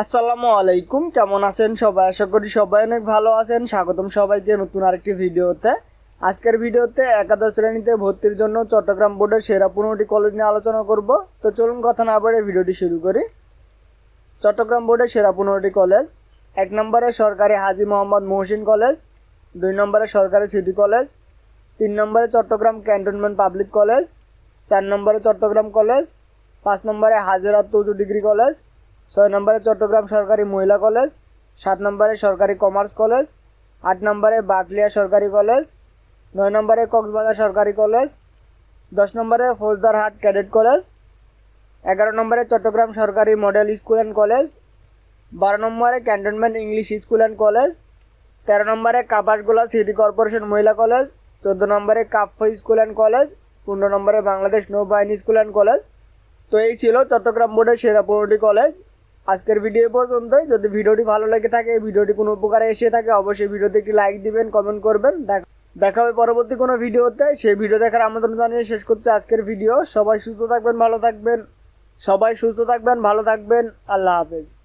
আসসালামু আলাইকুম, কেমন আছেন সবাই? আশা করি সবাই অনেক ভালো আছেন। স্বাগতম সবাইকে নতুন আরেকটি ভিডিওতে। আজকের ভিডিওতে একাদশ শ্রেণীতে ভর্তির জন্য চট্টগ্রাম বোর্ডের সেরা পনেরোটি কলেজ নিয়ে আলোচনা করব। তো চলুন কথা না বলে ভিডিওটি শুরু করি। চট্টগ্রাম বোর্ডের সেরা পনেরোটি কলেজ এক নম্বরে সরকারি হাজি মোহাম্মদ মহসিন কলেজ দুই নম্বরে সরকারি সিটি কলেজ তিন নম্বরে চট্টগ্রাম ক্যান্টনমেন্ট পাবলিক কলেজ চার নম্বরে চট্টগ্রাম কলেজ পাঁচ নম্বরে হাজিরাত উচ্চ ডিগ্রি কলেজ ছয় নম্বরে চট্টগ্রাম সরকারি মহিলা কলেজ, সাত নম্বরে সরকারি কমার্স কলেজ, আট নম্বরে বাকলিয়া সরকারি কলেজ, নয় নম্বরে কক্সবাজার সরকারি কলেজ, দশ নম্বরে ফৌজদারহাট ক্যাডেট কলেজ, এগারো নম্বরে চট্টগ্রাম সরকারি মডেল স্কুল অ্যান্ড কলেজ, বারো নম্বরে cantonment English school and college, তেরো নম্বরে কাপাসগোলা সিটি কর্পোরেশন মহিলা কলেজ, চোদ্দ নম্বরে কাপ্ফ স্কুল অ্যান্ড কলেজ, পনেরো নম্বরে বাংলাদেশ নৌবাহিনী স্কুল অ্যান্ড কলেজ। তো এই ছিল চট্টগ্রাম বোর্ডের সেরা পনেরোটি কলেজ। আজকের ভিডিও পর্যন্তই। যদি ভিডিওটি ভালো লেগে থাকে ভিডিওটি কোনো উপকারে এসে থাকে, অবশ্যই ভিডিওতে একটি লাইক দিবেন কমেন্ট করবেন। দেখ- দেখা হবে পরবর্তী কোনো ভিডিওতে সেই ভিডিও দেখার আমন্ত্রণ জানিয়ে শেষ করছে আজকের ভিডিও সবাই সুস্থ থাকবেন, ভালো থাকবেন। সবাই সুস্থ থাকবেন, ভালো থাকবেন। আল্লাহ হাফেজ।